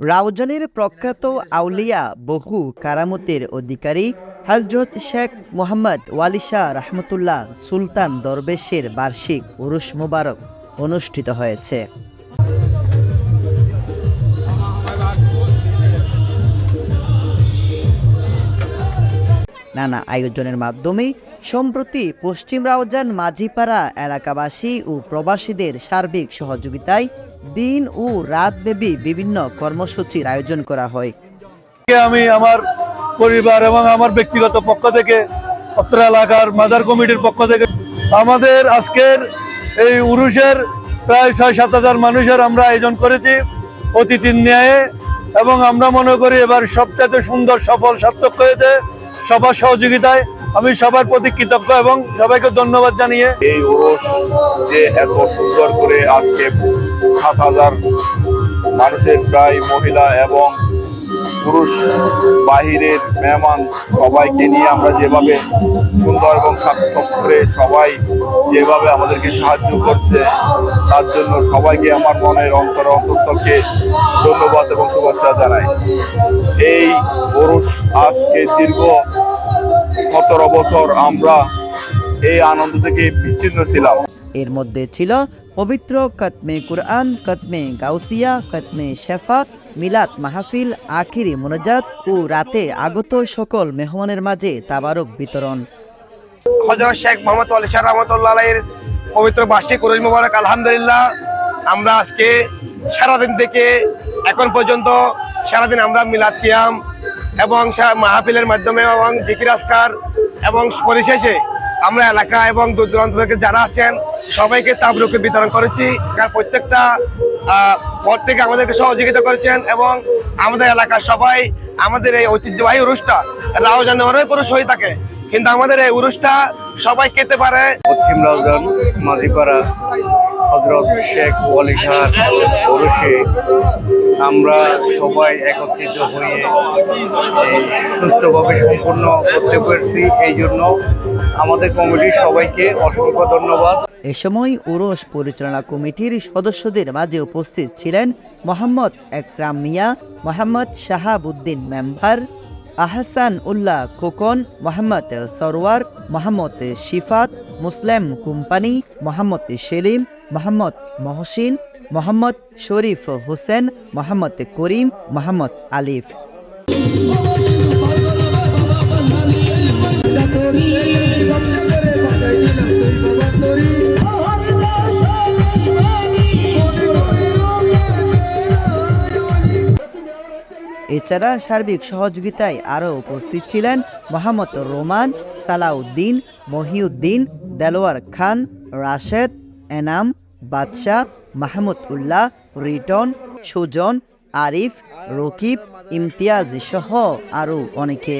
রাউজানের প্রখ্যাত আউলিয়া বহু কারামতের অধিকারী হজরত শেখ মোহাম্মদ ওয়ালি শাহ রহমতুল্লাহ সুলতান দরবেশের বার্ষিক উরুস মুবারক অনুষ্ঠিত হয়েছে। নানা আয়োজনের মাধ্যমে সম্প্রতি পশ্চিম রাউজান মাঝিপাড়া এলাকাবাসী ও প্রবাসীদের সার্বিক সহযোগিতায় দিন ও রাতব্যাপী বিভিন্ন কর্মসূচির আয়োজন করা হয়। আমি আমার পরিবার এবং আমার ব্যক্তিগত পক্ষ থেকে অত্র এলাকার মাদার কমিটির পক্ষ থেকে আমাদের আজকের এই উরুষের প্রায় ছয় সাত হাজার মানুষের আমরা আয়োজন করেছি অতিথির ন্যায়ে এবং আমরা মনে করি এবার সবচেয়ে সুন্দর, সফল, সার্থক হয়েছে। সবার সহযোগিতায় আমি সবার প্রতি কৃতজ্ঞ এবং সবাইকে ধন্যবাদ জানিয়ে এই ওরস যে এত সুন্দর করে আজকে সাত হাজার মানুষের প্রায় মহিলা এবং পুরুষ, বাহিরের মেহমান সবাইকে নিয়ে আমরা যেভাবে সুন্দর এবং সার্থক করে সবাই যেভাবে আমাদেরকে সাহায্য করছে, তার জন্য সবাইকে আমার মনের অন্তর, অন্তঃস্থলকে ধন্যবাদ এবং শুভেচ্ছা জানাই। এই পুরুষ আজকে দীর্ঘ সতেরো বছর আমরা এই আনন্দ থেকে বিচ্ছিন্ন ছিলাম। এর মধ্যে ছিল পবিত্র কতমে কুরআন, কতমে গাউসিয়া, কতমে শেফা মিলাদ, মাহফিল, আখিরি, মোনাজাত ও রাতে আগত সকল মেহমানের মাঝে তাবারক বিতরণ। হজরত শেখ মোহাম্মদ আলী শাহ রহমতুল্লাহ পবিত্র বার্ষিক উরুজ মুবারক, আলহামদুলিল্লাহ, আমরা আজকে সারাদিন থেকে এখন পর্যন্ত সারাদিন আমরা মিলাদ কিয়াম এবং মাহফিলের মাধ্যমে এবং জিকির আসকার এবং পরিশেষে আমরা এলাকা এবং দূর দূরান্ত থেকে যারা আছেন, সবাইকে তাবরুকে বিতরণ করেছি। আর প্রত্যেকটা আহ, পর থেকে আমাদেরকে সহযোগিতা করেছেন এবং আমাদের এলাকার সবাই আমাদের এই ঐতিহ্যবাহী উরুষটা রাওজানে অনেক উরুষ হয়ে থাকে। কিন্তু আমাদের এই উরুষটা সবাই খেতে পারে। পশ্চিম রাজধান মাঝিপাড়া হজরত শেখ ওয়ালি খান ওরসে আমরা সবাই একত্রিত হয়ে সুষ্ঠুভাবে সম্পূর্ণ করতে পেরেছি। এই জন্য আমাদের কমিটির সবাইকে অসংখ্য ধন্যবাদ। এ সময় উরস পরিচালনা কমিটির সদস্যদের মাঝে উপস্থিত ছিলেন মোহাম্মদ একরাম মিয়া, মোহাম্মদ শাহাবুদ্দিন মেম্বার, আহসান উল্লাহ খোকন, মোহাম্মদ সরওয়ার, মোহাম্মদ শিফাত, মুসলিম কোম্পানি, মোহাম্মদ সেলিম মোহাম্মদ মহসিন, মোহাম্মদ শরীফ হোসেন, মোহাম্মদ করিম, মোহাম্মদ আলিফ। এছাড়া সার্বিক সহযোগিতায় আরও উপস্থিত ছিলেন মোহাম্মদ রোমান সালাউদ্দিন, মহিউদ্দিন, দেলোয়ার খান, রাশেদ এনাম, বাদশাহ মাহমুদ উল্লাহ রিটন, সুজন, আরিফ, রকিব, ইমতিয়াজ সহ আরও অনেকে।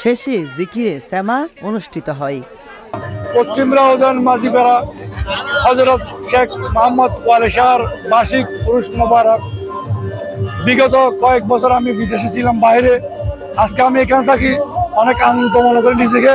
শেষে জিকিরে শ্যামা অনুষ্ঠিত হয়। পশ্চিম রাউজান মাঝিপাড়া হজরত শেখ মোহাম্মদ ওয়ালি শাহর বার্ষিক পুরুষ মোবারক। বিগত কয়েক বছর আমি বিদেশে ছিলাম, বাইরে। আজকে আমি এখানে থাকি, অনেক আনন্দ মনে করি নিজেকে।